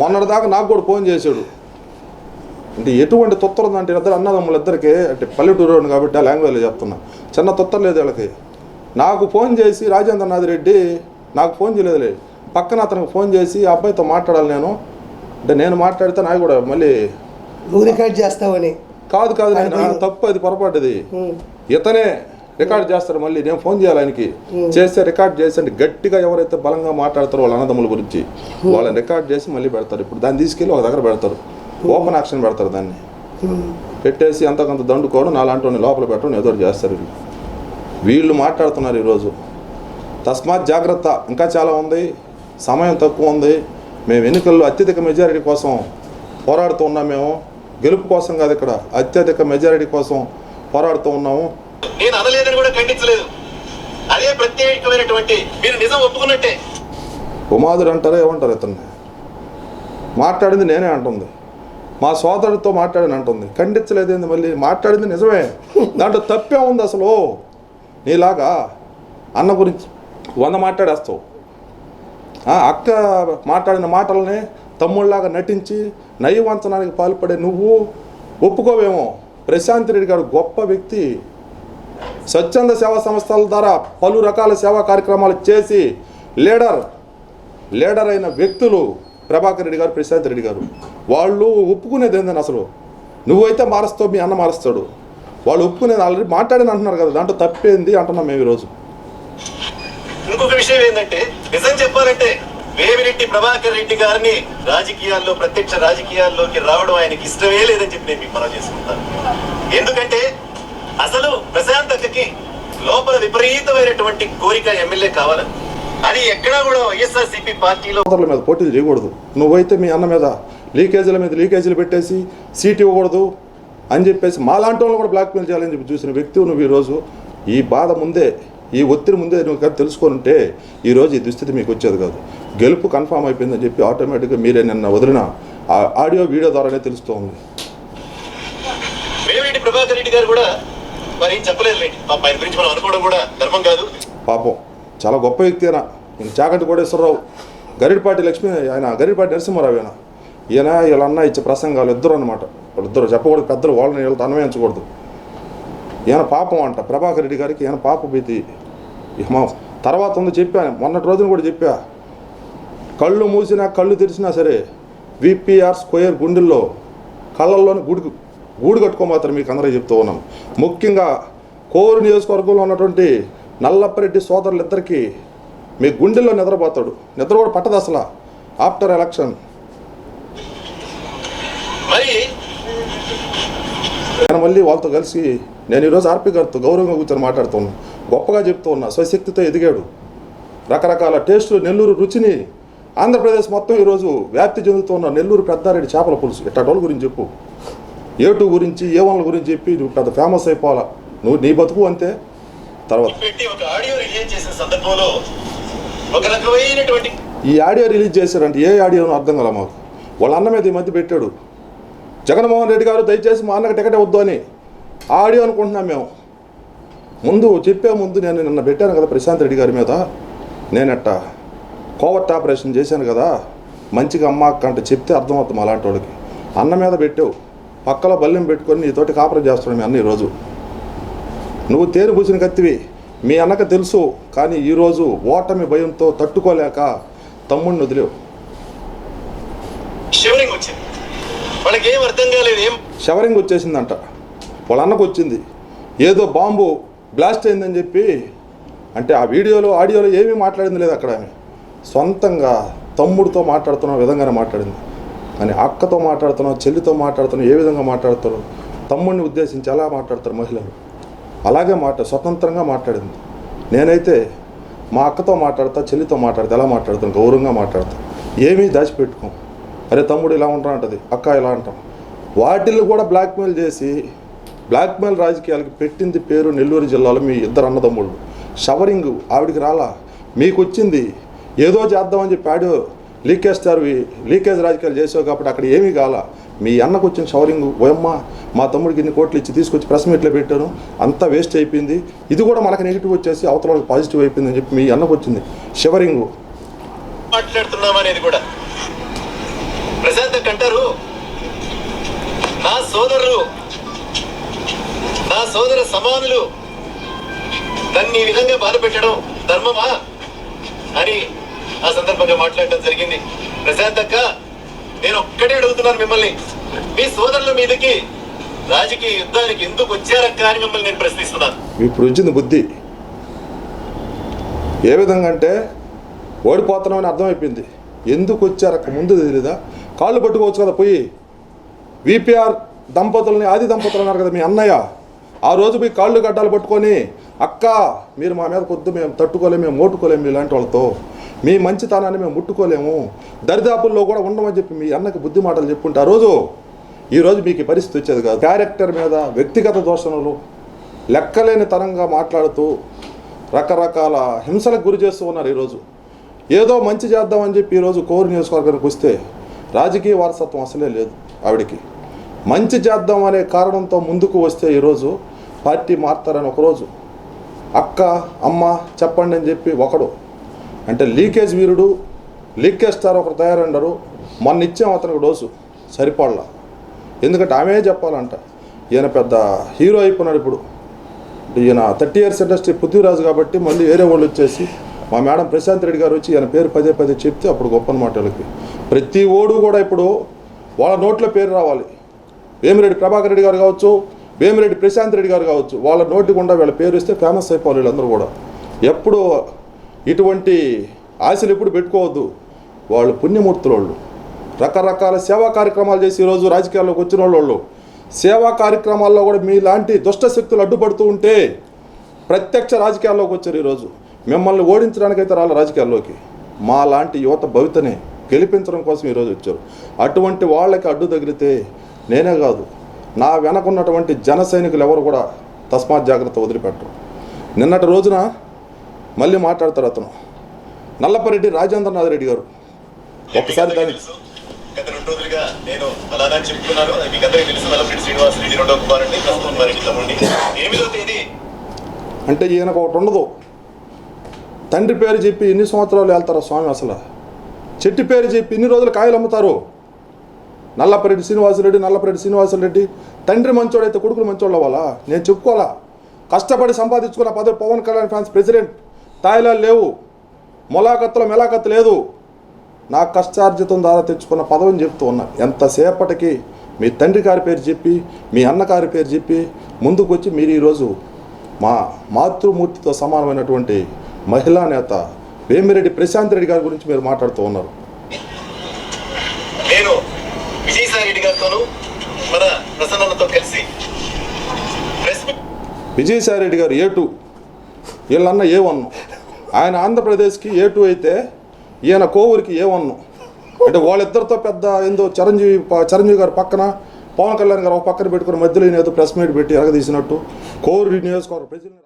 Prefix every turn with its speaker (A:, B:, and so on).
A: మొన్నటిదాకా నాకు కూడా ఫోన్ చేశాడు. అంటే ఎటువంటి తొత్తర ఉందంటే ఇద్దరు అన్నదమ్ములు ఇద్దరికి అంటే పల్లెటూరు కాబట్టి ఆ లాంగ్వేజ్లో చెప్తున్నా. చిన్న తొత్తర లేదు వీళ్ళకి. నాకు ఫోన్ చేసి రాజేంద్రనాథ్ రెడ్డి నాకు ఫోన్ చేయలేదులే. పక్కన అతనికి ఫోన్ చేసి ఆ అబ్బాయితో మాట్లాడాలి నేను. అంటే నేను మాట్లాడితే నాకు కూడా మళ్ళీ
B: రికార్డ్ చేస్తావని.
A: కాదు కాదు తప్పు అది పొరపాటుది. ఇతనే రికార్డ్ చేస్తారు మళ్ళీ. నేను ఫోన్ చేయాలి ఆయనకి. చేస్తే రికార్డ్ చేసి అంటే గట్టిగా ఎవరైతే బలంగా మాట్లాడతారో వాళ్ళ అన్నదమ్ముల గురించి వాళ్ళని రికార్డ్ చేసి మళ్ళీ పెడతారు. ఇప్పుడు దాన్ని తీసుకెళ్ళి ఒక దగ్గర పెడతారు. ఓపెన్ యాక్షన్ పెడతారు దాన్ని. పెట్టేసి అంతకంత దండుకోవడం నాలాంటి లోపల పెట్టడం ఏదో ఒకటి చేస్తారు వీళ్ళు. వీళ్ళు మాట్లాడుతున్నారు ఈరోజు. తస్మాత్ జాగ్రత్త. ఇంకా చాలా ఉంది. సమయం తక్కువ ఉంది. మేము ఎన్నికల్లో అత్యధిక మెజారిటీ కోసం పోరాడుతూ ఉన్నాం మేము. గెలుపు కోసం కాదు ఇక్కడ. అత్యధిక మెజారిటీ కోసం పోరాడుతూ ఉన్నాము.
C: నేను అనలేదని కూడా ఖండించలేదు. అదే ప్రత్యేకమైనటువంటి మీరు నిజం ఒప్పుకున్నట్టే.
A: ఉమాదుడు అంటారా ఏమంటారు ఇతన్ని? మాట్లాడింది నేనే అంటుంది. మా సోదరుడితో మాట్లాడని అంటుంది. ఖండించలేదేంది మళ్ళీ? మాట్లాడింది నిజమే. దాంట్లో తప్పే ఉంది అసలు. నీలాగా అన్న గురించి వంద మాట్లాడేస్తావు. అక్క మాట్లాడిన మాటల్ని తమ్ముళ్ళలాగా నటించి నయవంచనానికి పాల్పడే నువ్వు ఒప్పుకోవేమో. ప్రశాంత్ రెడ్డి గారు గొప్ప వ్యక్తి. స్వచ్ఛంద సేవా సంస్థల ద్వారా పలు రకాల సేవా కార్యక్రమాలు చేసి లీడర్ లీడర్ అయిన వ్యక్తులు ప్రభాకర్ రెడ్డి గారు ప్రశాంత్ రెడ్డి గారు వాళ్ళు ఒప్పుకునేది ఏందని అసలు? నువ్వైతే మారుస్తావు మీ అన్న మారుస్తాడు. వాళ్ళు ఒప్పుకునేది ఆల్రెడీ మాట్లాడని అంటున్నారు కదా దాంట్లో తప్పేంది అంటున్నాం మేము ఈరోజు.
C: ఇంకొక విషయం ఏంటంటే నిజం చెప్పాలంటే వేమిరెడ్డి ప్రభాకర్ రెడ్డి గారిని రాజకీయాల్లో ప్రత్యక్ష రాజకీయాల్లోకి రావడం ఆయనకి ఇష్టమే లేదని చెప్పి నేను మీకు మనం చేసుకుంటాను. ఎందుకంటే అసలు ప్రశాంత్ అక్కకి లోపల విపరీతమైనటువంటి కోరిక ఎమ్మెల్యే కావాలని అది ఎక్కడా కూడా వైఎస్ఆర్సీపీ పార్టీలో
A: మీద పోటీలు చేయకూడదు. నువ్వైతే మీ అన్న మీద లీకేజీల మీద లీకేజీలు పెట్టేసి సీట్ ఇవ్వకూడదు అని చెప్పేసి మాలాంటి వాళ్ళు కూడా బ్లాక్మెయిల్ చేయాలని చెప్పి చూసిన వ్యక్తి నువ్వు ఈరోజు. ఈ బాధ ముందే ఈ ఒత్తిడి ముందే నువ్వు కానీ తెలుసుకొని ఉంటే ఈరోజు ఈ దుస్థితి మీకు వచ్చేది కాదు. గెలుపు కన్ఫామ్ అయిపోయిందని చెప్పి ఆటోమేటిక్గా మీరే నిన్న వదిలిన ఆడియో వీడియో ద్వారానే తెలుస్తోంది.
C: వేమిరెడ్డి ప్రభాకర్ రెడ్డి గారు కూడా మరి ఏం చెప్పలేదులేండి పాప ఆయన గురించి మనం అనుకోవడం కూడా ధర్మం కాదు.
A: పాపం. చాలా గొప్ప వ్యక్తి అయినా ఈయన చాకంటి కోటేశ్వరరావు. గరిడిపాటి లక్ష్మి ఆయన గరిడిపాటి నరసింహారావు ఈయన ఈయన వీళ్ళ అన్న ఇచ్చే ప్రసంగాలు ఇద్దరు అనమాట ఇద్దరు చెప్పకూడదు పెద్దలు వాళ్ళని వీళ్ళతో అన్వయించకూడదు. ఈయన పాపం అంట. ప్రభాకర్ రెడ్డి గారికి ఈయన పాప భీతి. మా తర్వాత ఉంది చెప్పాను మొన్నటి రోజున కూడా చెప్పా. కళ్ళు మూసినా కళ్ళు తెరిచినా సరే విపిఆర్ స్క్వేర్ గుండెల్లో కళ్ళల్లోని గుడికి గూడు కట్టుకోమాత్రం మీకు అందరూ చెప్తూ ఉన్నాను ముఖ్యంగా కోరు నియోజకవర్గంలో ఉన్నటువంటి నల్లప్పరెడ్డి సోదరులిద్దరికీ మీ గుండెల్లో నిద్రపోతాడు. నిద్ర కూడా పట్టదు అసలు. After election. నేను మళ్ళీ వాళ్ళతో కలిసి నేను ఈరోజు ఆర్పి గారితో గౌరవంగా కూర్చొని మాట్లాడుతున్నాను. గొప్పగా చెప్తూ ఉన్నా. స్వశక్తితో ఎదిగాడు. రకరకాల టేస్టులు నెల్లూరు రుచిని ఆంధ్రప్రదేశ్ మొత్తం ఈరోజు వ్యాప్తి చెందుతూ ఉన్న నెల్లూరు పెద్దారెడ్డి చేపల పులుసు. ఇట్టటోళ్ళ గురించి చెప్పు. ఏటు గురించి ఏ వాళ్ళ గురించి చెప్పి నువ్వు పెద్ద ఫేమస్ అయిపోవాలా? నువ్వు నీ బతుకు అంతే. తర్వాత. ఈ ఆడియో రిలీజ్ చేశారంటే ఏ ఆడియోనో అర్థం కల మాకు? వాళ్ళ అన్న మీద ఈ మధ్య పెట్టాడు. జగన్మోహన్ రెడ్డి గారు దయచేసి మా అన్నకి టికెట్ వద్దు అని. ఆడియో అనుకుంటున్నాం మేము. ముందు చెప్పే ముందు నేను నిన్న పెట్టాను కదా ప్రశాంత్ రెడ్డి గారి మీద. నేనట్ట కోవర్ట్ ఆపరేషన్ చేశాను కదా. మంచిగా అమ్మ అక్క అంటే చెప్తే అర్థమవుతాం అలాంటి వాళ్ళకి. అన్న మీద పెట్టావు. పక్కలో బల్లెం పెట్టుకొని నీతోటి కాపురం చేస్తున్నాడు మీ అన్న ఈరోజు. నువ్వు తేరు పూసిన కత్తివి. మీ అన్నకు తెలుసు కానీ ఈరోజు ఓటమి భయంతో తట్టుకోలేక తమ్ముడిని వదిలేవు.
C: షవరింగ్
A: వచ్చేసిందంట. వాళ్ళ అన్నకు వచ్చింది. ఏదో బాంబు బ్లాస్ట్ అయిందని చెప్పి అంటే ఆ వీడియోలో ఆడియోలో ఏమీ మాట్లాడింది లేదు అక్కడ. ఆమె సొంతంగా తమ్ముడితో మాట్లాడుతున్న విధంగానే మాట్లాడింది. అని అక్కతో మాట్లాడుతున్నావు చెల్లితో మాట్లాడుతున్నావు ఏ విధంగా మాట్లాడతారు తమ్ముడిని ఉద్దేశించి ఎలా మాట్లాడతారు మహిళలు. అలాగే మాట స్వతంత్రంగా మాట్లాడింది. నేనైతే మా అక్కతో మాట్లాడతా చెల్లితో మాట్లాడతా ఎలా మాట్లాడతాను గౌరవంగా మాట్లాడతా. ఏమీ దాచిపెట్టుకోం. అరే తమ్ముడు ఇలా ఉంటా అంటది అక్క ఇలా అంటాం. వాటిల్ని కూడా బ్లాక్మెయిల్ చేసి బ్లాక్మెయిల్ రాజకీయాలకి పెట్టింది పేరు నెల్లూరు జిల్లాలో మీ ఇద్దరు అన్నదమ్ముళ్ళు. షవరింగ్ ఆవిడికి రాలా. మీకు వచ్చింది ఏదో చేద్దామని చెప్పి ఆడియో లీకేజ్ స్టార్ లీకేజ్ రాజకీయాలు చేసావు కాబట్టి అక్కడ ఏమీ కాల. మీ అన్నకు వచ్చిన షవరింగ్ ఓయమ్మ మా తమ్ముడికి ఇన్ని కోట్లు ఇచ్చి తీసుకొచ్చి ప్రెస్ మీట్లో పెట్టాను. అంతా వేస్ట్ అయిపోయింది. ఇది కూడా మనకు నెగిటివ్ వచ్చేసి అవతల వాళ్ళకి పాజిటివ్ అయిపోయిందని చెప్పి మీ అన్నకు వచ్చింది. షవరింగ్.
C: మాట్లాడుతున్నామనేది కూడా. ప్రశాంత్ అంటారు నా సోదరులు నా సోదర సమానులు నన్ను ఈ విధంగా బాధ పెట్టడం ధర్మమా? అని ఆ సందర్భంగా మాట్లాడడం జరిగింది. ప్రశాంత్ అక్క నేను ఒక్కటే అడుగుతున్నాను మిమ్మల్ని. మీ సోదరుల మీదకి రాజకీయ యుద్ధానికి ఎందుకు వచ్చారక్క అని మిమ్మల్ని నేను ప్రశ్నిస్తున్నాను.
A: ఇప్పుడు వచ్చింది బుద్ధి ఏ విధంగా అంటే ఓడిపోతున్నామని అర్థమైపోయింది. ఎందుకు వచ్చారు ముందు తెలీదా? కాళ్ళు పట్టుకోవచ్చు కదా పోయి. విపిఆర్ దంపతులని ఆది దంపతులు అన్నారు కదా మీ అన్నయ్య. ఆ రోజు మీ కాళ్ళు గడ్డాలు పట్టుకొని అక్క మీరు మా మీద పొద్దు మేము తట్టుకోలేము మేము ఓటుకోలేము ఇలాంటి వాళ్ళతో. మీ మంచితనాన్ని మేము ముట్టుకోలేము. దరిదాపుల్లో కూడా ఉండమని చెప్పి మీ అన్నకి బుద్ధి మాటలు చెప్పుంటే ఆ రోజు ఈరోజు మీకు పరిస్థితి వచ్చేది కాదు. క్యారెక్టర్ మీద వ్యక్తిగత దోషణలు లెక్కలేని తరంగా మాట్లాడుతూ రకరకాల హింసలకు గురి చేస్తూ ఉన్నారు ఈరోజు ఏదో మంచి చేద్దామని చెప్పి ఈరోజు కోరు నియోజకవర్గానికి వస్తే రాజకీయ వారసత్వం అసలే లేదు ఆవిడికి. మంచి చేద్దాం అనే కారణంతో ముందుకు వస్తే ఈరోజు పార్టీ మారుతారని ఒకరోజు అక్క అమ్మ చెప్పండి అని చెప్పి ఒకడు అంటే లీకేజ్ వీరుడు లీకేజ్ స్టార్ ఒకరు తయారన్నారు మొన్న ఇచ్చాం అతనికి డోసు. సరిపడలా. ఎందుకంటే ఆమె చెప్పాలంట ఈయన పెద్ద హీరో అయిపోయినాడు ఇప్పుడు. ఈయన థర్టీ ఇయర్స్ ఇండస్ట్రీ పృథ్వీరాజు కాబట్టి మళ్ళీ వేరే వాళ్ళు వచ్చేసి మా మేడం ప్రశాంత్ రెడ్డి గారు వచ్చి ఈయన పేరు పదే పదే చెప్తే అప్పుడు గొప్ప అనమాట వాళ్ళకి ప్రతి ఓడు కూడా ఇప్పుడు వాళ్ళ నోట్లో పేరు రావాలి. వేమిరెడ్డి ప్రభాకర్ రెడ్డి గారు కావచ్చు వేమిరెడ్డి ప్రశాంత్ రెడ్డి గారు కావచ్చు వాళ్ళ నోటి గుండా వీళ్ళ పేరు ఇస్తే ఫేమస్ అయిపోవాలి వీళ్ళందరూ కూడా. ఎప్పుడు ఇటువంటి ఆశలు ఎప్పుడు పెట్టుకోవద్దు. వాళ్ళు పుణ్యమూర్తుల వాళ్ళు రకరకాల సేవా కార్యక్రమాలు చేసి ఈరోజు రాజకీయాల్లోకి వచ్చిన వాళ్ళు సేవా కార్యక్రమాల్లో కూడా మీలాంటి దుష్ట శక్తులు అడ్డుపడుతూ ఉంటే ప్రత్యక్ష రాజకీయాల్లోకి వచ్చారు ఈరోజు. మిమ్మల్ని ఓడించడానికైతే రాళ్ళ రాజకీయాల్లోకి. మా లాంటి యువత భవితని గెలిపించడం కోసం ఈరోజు వచ్చారు. అటువంటి వాళ్ళకి అడ్డు తగిలితే నేనే కాదు. నా వెనకున్నటువంటి జన సైనికులు ఎవరు కూడా తస్మాత్ జాగ్రత్త వదిలిపెట్టరు. నిన్నటి రోజున మళ్ళీ మాట్లాడతారు అతను. నల్లపరెడ్డి రాజేంద్రనాథ్ రెడ్డి గారు. ఒక్కసారి దాన్ని
C: తెలుసు గత రెండు రోజులుగా నేను అలానా చెప్తున్నాను అది మీకు అందరికీ తెలుసు నల్లపరెడ్డి శ్రీనివాస్ రెడ్డి రెండో కుమార్ అండి ప్రస్తుతం వారికి తమ్ముడిని ఎనిమిదో తేదీ
A: అంటే ఈయనకు ఒకటి ఉండదు. తండ్రి పేరు చెప్పి ఎన్ని సంవత్సరాలు వెళ్తారో స్వామి అసలు? చెట్టు పేరు చెప్పి ఇన్ని రోజులు కాయలు అమ్ముతారు? నల్లపరెడ్డి శ్రీనివాసరెడ్డి నల్లపరెడ్డి శ్రీనివాసరెడ్డి తండ్రి మంచోడైతే కొడుకులు మంచోళ్ళు అవ్వాలా నేను చెప్పుకోవాలా? కష్టపడి సంపాదించుకున్న పదవి పవన్ కళ్యాణ్ ఫ్యాన్స్ ప్రెసిడెంట్. తాయిలాలు లేవు. మొలాకత్తులో మెలాకత్తు లేదు. నా కష్టార్జితం ద్వారా తెచ్చుకున్న పదవిని చెప్తూ ఉన్నా. ఎంతసేపటికి మీ తండ్రి గారి పేరు చెప్పి మీ అన్నగారి పేరు చెప్పి ముందుకు వచ్చి మీరు ఈరోజు మా మాతృమూర్తితో సమానమైనటువంటి మహిళా నేత వేమిరెడ్డి ప్రశాంత్ రెడ్డి గారి గురించి మీరు మాట్లాడుతూ ఉన్నారు.
C: నేను గారితోనూ మన కలిసి
A: విజయసాయి రెడ్డి గారు ఏ టూ? వీళ్ళన్న ఏ వన్? ఆయన ఆంధ్రప్రదేశ్కి ఏ టూ అయితే ఈయన కోవూరికి ఏ వన్ అంటే వాళ్ళిద్దరితో పెద్ద ఏందో చిరంజీవి చిరంజీవి గారు పక్కన పవన్ కళ్యాణ్ గారు ఒక పక్కన పెట్టుకుని మధ్యలో ఈయన ఏదో ప్రెస్ మీట్ పెట్టి ఎరగదీసినట్టు కోవూరు నియోజకవర్గ ప్రజలు